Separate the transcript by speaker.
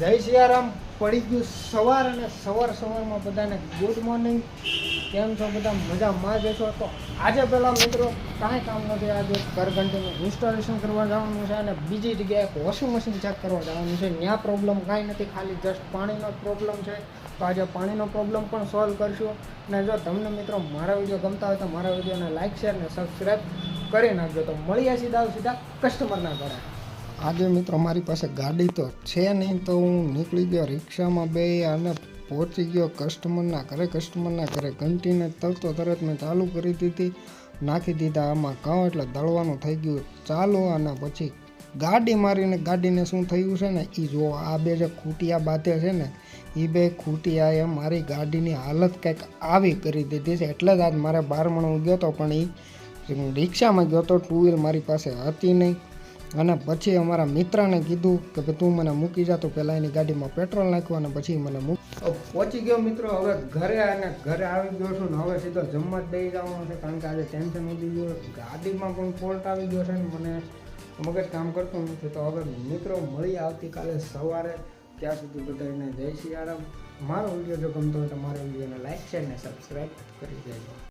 Speaker 1: જય સિયારામ. પડી ગયું સવાર અને સવાર સવારમાં બધાને ગુડ મોર્નિંગ કેમ છો બધા? મજામાં જ છો તો આજે પહેલાં મિત્રો કાંઈ કામ નથી. આજે કરઘંટીનું ઇન્સ્ટોલેશન કરવા જવાનું છે અને બીજી જગ્યાએ એક વોશિંગ મશીન ચેક કરવા જવાનું છે. ત્યાં પ્રોબ્લેમ કાંઈ નથી. ખાલી જસ્ટ પાણીનો પ્રોબ્લેમ છે. તો આજે પાણીનો પ્રોબ્લેમ પણ સોલ્વ કરશું. અને જો તમને મિત્રો મારા વીડિયો ગમતા હોય તો મારા વિડીયોને લાઇક શેર અને સબસ્ક્રાઈબ કરી નાખજો. તો મળીએ સીધા સીધા કસ્ટમરના ઘરે. આજે મિત્રો મારી પાસે ગાડી તો છે નહીં તો હું નીકળી ગયો રિક્ષામાં બે અને પહોંચી ગયો કસ્ટમરના ઘરે. કસ્ટમરના ઘરે ઘંટીને તરતો તરત મેં ચાલુ કરી દીધી. નાખી દીધા આમાં ઘઉં એટલે દળવાનું થઈ ગયું. ચાલુ અને પછી ગાડી મારીને ગાડીને શું થયું છે ને એ જો આ બે જે ખૂટિયા બાંધે છે ને એ બે ખૂટિયાએ મારી ગાડીની હાલત કંઈક આવી કરી દીધી છે. એટલે જ આજ મારે બારમણું ગયો તો પણ એ રિક્ષામાં ગયો તો ટુ વ્હીલ મારી પાસે હતી નહીં. અને પછી અમારા મિત્રને કીધું કે તું મને મૂકી જા, તો પહેલાં એની ગાડીમાં પેટ્રોલ નાખ્યું અને પછી મને મૂક. પહોંચી ગયો મિત્રો, હવે ઘરે અને ઘરે આવી ગયો છું ને હવે સીધો જમવા જ દઈ જવાનું છે, કારણ કે આજે ટેન્શન ઉડી ગયું ગાડીમાં પણ ફોલ્ટ આવી ગયો છે ને મને મગજ કામ કરતું નથી. તો હવે મિત્રો મળી આવતીકાલે સવારે, ત્યાં સુધી બધાને જય સિયારામ મારો વીડિયો જો ગમતો હોય તો મારા વિડીયોને લાઈક શેર ને સબસ્ક્રાઈબ કરી દેજો.